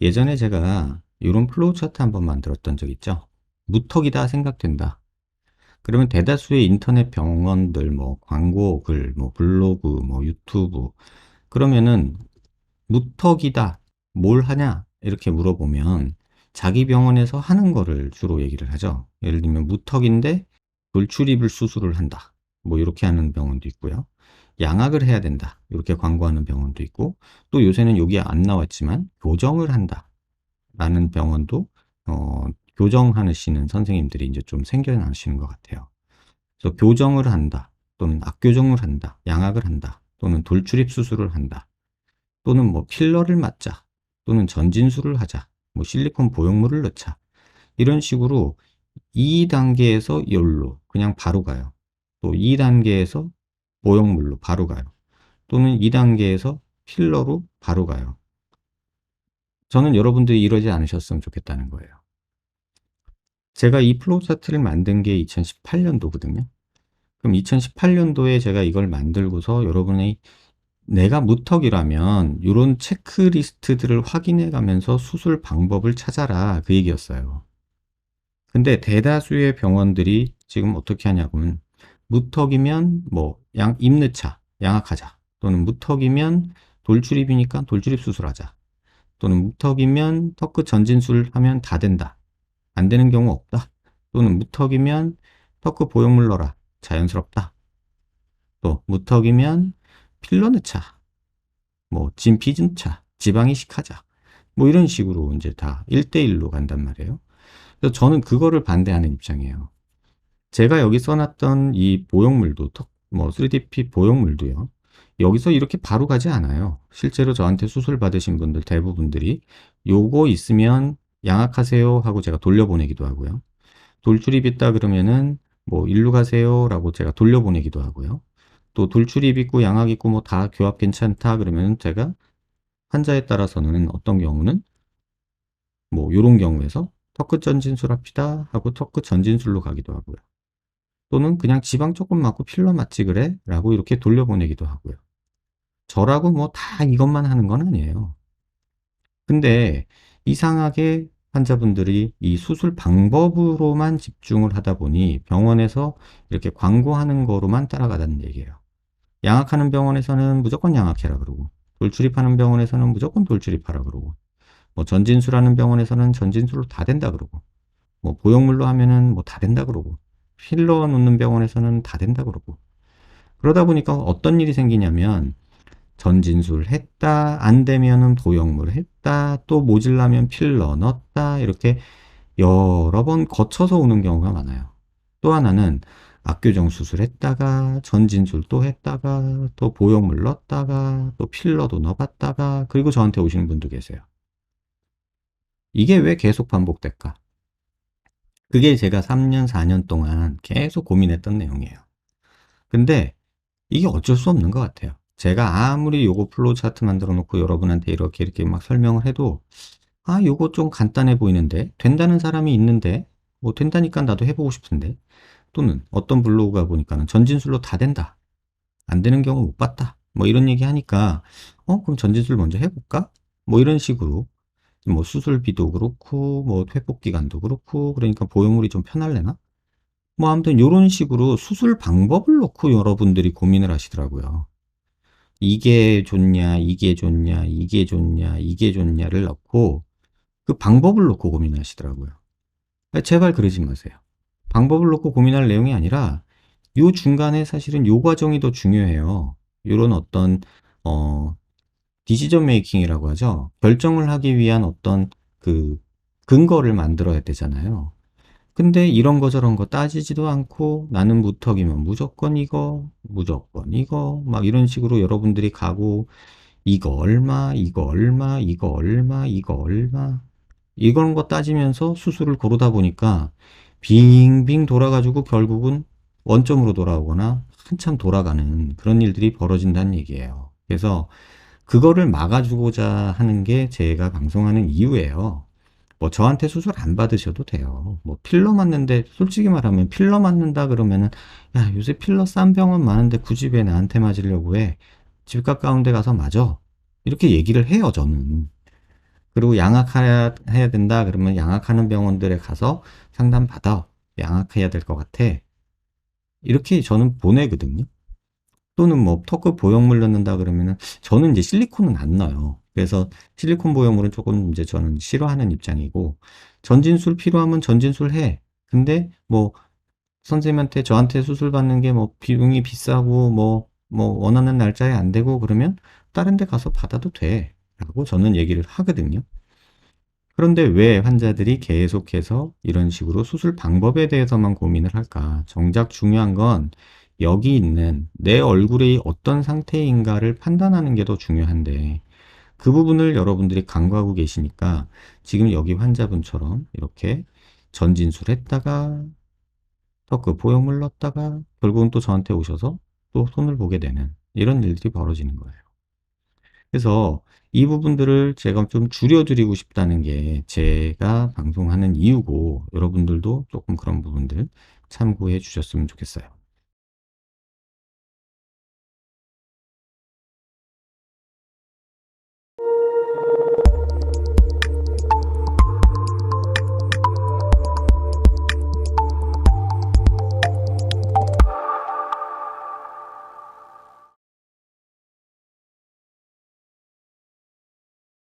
예전에 제가 이런 플로우 차트 한번 만들었던 적 있죠. 무턱이다 생각된다. 그러면 대다수의 인터넷 병원들, 뭐, 광고 글, 뭐, 블로그, 뭐, 유튜브. 그러면은, 무턱이다. 뭘 하냐? 이렇게 물어보면, 자기 병원에서 하는 거를 주로 얘기를 하죠. 예를 들면, 무턱인데, 돌출입을 수술을 한다. 뭐, 이렇게 하는 병원도 있고요. 양악을 해야 된다. 이렇게 광고하는 병원도 있고, 또 요새는 여기 안 나왔지만, 교정을 한다. 라는 병원도, 어, 교정하시는 선생님들이 이제 좀 생겨나시는 것 같아요. 그래서 교정을 한다, 또는 악교정을 한다, 양악을 한다, 또는 돌출입 수술을 한다, 또는 뭐 필러를 맞자, 또는 전진술을 하자, 뭐 실리콘 보형물을 넣자. 이런 식으로 2단계에서 열로 그냥 바로 가요. 또 2단계에서 보형물로 바로 가요. 또는 2단계에서 필러로 바로 가요. 저는 여러분들이 이러지 않으셨으면 좋겠다는 거예요. 제가 이 플로우 차트를 만든 게 2018년도거든요. 그럼 2018년도에 제가 이걸 만들고서 여러분의 내가 무턱이라면 이런 체크리스트들을 확인해 가면서 수술 방법을 찾아라 그 얘기였어요. 근데 대다수의 병원들이 지금 어떻게 하냐면 무턱이면 뭐 양, 입느차 양악하자. 또는 무턱이면 돌출입이니까 돌출입 수술하자. 또는 무턱이면 턱끝 전진술 하면 다 된다. 안 되는 경우 없다. 또는 무턱이면 턱끝 보형물 넣어라. 자연스럽다. 또 무턱이면 필러 넣자 뭐 넣자 지방 이식하자. 뭐 이런 식으로 이제 다 1대1로 간단 말이에요. 그래서 저는 그거를 반대하는 입장이에요 제가 여기 써놨던 이 보형물도 뭐 3DP 보형물도요. 여기서 이렇게 바로 가지 않아요. 실제로 저한테 수술 받으신 분들 대부분들이 요거 있으면 양악하세요 하고 제가 돌려보내기도 하고요. 돌출입 있다 그러면은 뭐 일로 가세요 라고 제가 돌려보내기도 하고요. 또 돌출입 있고 양악 있고 뭐 다 교합 괜찮다 그러면 제가 환자에 따라서는 어떤 경우는 뭐 요런 경우에서 턱끝 전진술 합시다 하고 턱끝 전진술로 가기도 하고요. 또는 그냥 지방 조금 맞고 필러 맞지 그래? 라고 이렇게 돌려보내기도 하고요. 저라고 뭐 다 이것만 하는 건 아니에요. 근데 이상하게 환자분들이 이 수술 방법으로만 집중을 하다 보니 병원에서 이렇게 광고하는 거로만 따라가다는 얘기예요. 양악하는 병원에서는 무조건 양악해라 그러고 돌출입하는 병원에서는 무조건 돌출입하라 그러고 뭐 전진술하는 병원에서는 전진술로 다 된다 그러고 뭐 보형물로 하면은 뭐 다 된다 그러고 필러 놓는 병원에서는 다 된다 그러고. 그러다 보니까 어떤 일이 생기냐면 전진술 했다 안 되면은 보형물 했다 또 모질라면 필러 넣었다 이렇게 여러 번 거쳐서 오는 경우가 많아요. 또 하나는 악교정 수술했다가 전진술 또 했다가 또 보형물 넣었다가 또 필러도 넣어봤다가 그리고 저한테 오시는 분도 계세요. 이게 왜 계속 반복될까 그게 제가 3년, 4년 동안 계속 고민했던 내용이에요. 근데 이게 어쩔 수 없는 것 같아요. 제가 아무리 요거 플로우 차트 만들어 놓고 여러분한테 이렇게 이렇게 막 설명을 해도 아, 요거 좀 간단해 보이는데 된다는 사람이 있는데 뭐 된다니까 나도 해보고 싶은데 또는 어떤 블로그가 보니까는 전진술로 다 된다. 안 되는 경우 못 봤다. 뭐 이런 얘기 하니까 어, 그럼 전진술 먼저 해볼까? 뭐 이런 식으로 뭐 수술비도 그렇고 뭐 회복 기간도 그렇고 그러니까 보형물이 좀 편할래나? 뭐 아무튼 이런 식으로 수술 방법을 놓고 여러분들이 고민을 하시더라고요. 이게 좋냐, 이게 좋냐, 이게 좋냐, 이게 좋냐를 넣고 그 방법을 놓고 고민하시더라고요. 제발 그러지 마세요. 방법을 놓고 고민할 내용이 아니라 요 중간에 사실은 요 과정이 더 중요해요. 요런 어떤 어 디시전 메이킹이라고 하죠. 결정을 하기 위한 어떤 그 근거를 만들어야 되잖아요. 근데 이런 거 저런 거 따지지도 않고 나는 무턱이면 무조건 이거, 무조건 이거, 막 이런 식으로 여러분들이 가고 이거 얼마, 이거 얼마, 이거 얼마, 이거 얼마 이런 거 따지면서 수술을 고르다 보니까 빙빙 돌아가지고 결국은 원점으로 돌아오거나 한참 돌아가는 그런 일들이 벌어진다는 얘기예요. 그래서 그거를 막아주고자 하는 게 제가 방송하는 이유예요. 뭐 저한테 수술 안 받으셔도 돼요. 뭐 필러 맞는데 솔직히 말하면 필러 맞는다 그러면은 야 요새 필러 싼 병원 많은데 굳이 왜 나한테 맞으려고 해? 집 가까운 데 가서 맞아. 이렇게 얘기를 해요 저는. 그리고 양악해야 해야 된다 그러면 양악하는 병원들에 가서 상담 받아. 양악해야 될 것 같아. 이렇게 저는 보내거든요. 또는 뭐 턱끝 보형물 넣는다 그러면은 저는 이제 실리콘은 안 넣어요. 그래서 실리콘 보형물은 조금 이제 저는 싫어하는 입장이고 전진술 필요하면 전진술 해. 근데 뭐 선생님한테 저한테 수술 받는 게 뭐 비용이 비싸고 뭐뭐 원하는 날짜에 안 되고 그러면 다른 데 가서 받아도 돼. 라고 저는 얘기를 하거든요. 그런데 왜 환자들이 계속해서 이런 식으로 수술 방법에 대해서만 고민을 할까? 정작 중요한 건 여기 있는 내 얼굴이 어떤 상태인가를 판단하는 게 더 중요한데 그 부분을 여러분들이 간과하고 계시니까 지금 여기 환자분처럼 이렇게 전진술 했다가 턱그 보형물 넣었다가 결국은 또 저한테 오셔서 또 손을 보게 되는 이런 일들이 벌어지는 거예요. 그래서 이 부분들을 제가 좀 줄여드리고 싶다는 게 제가 방송하는 이유고 여러분들도 조금 그런 부분들 참고해 주셨으면 좋겠어요.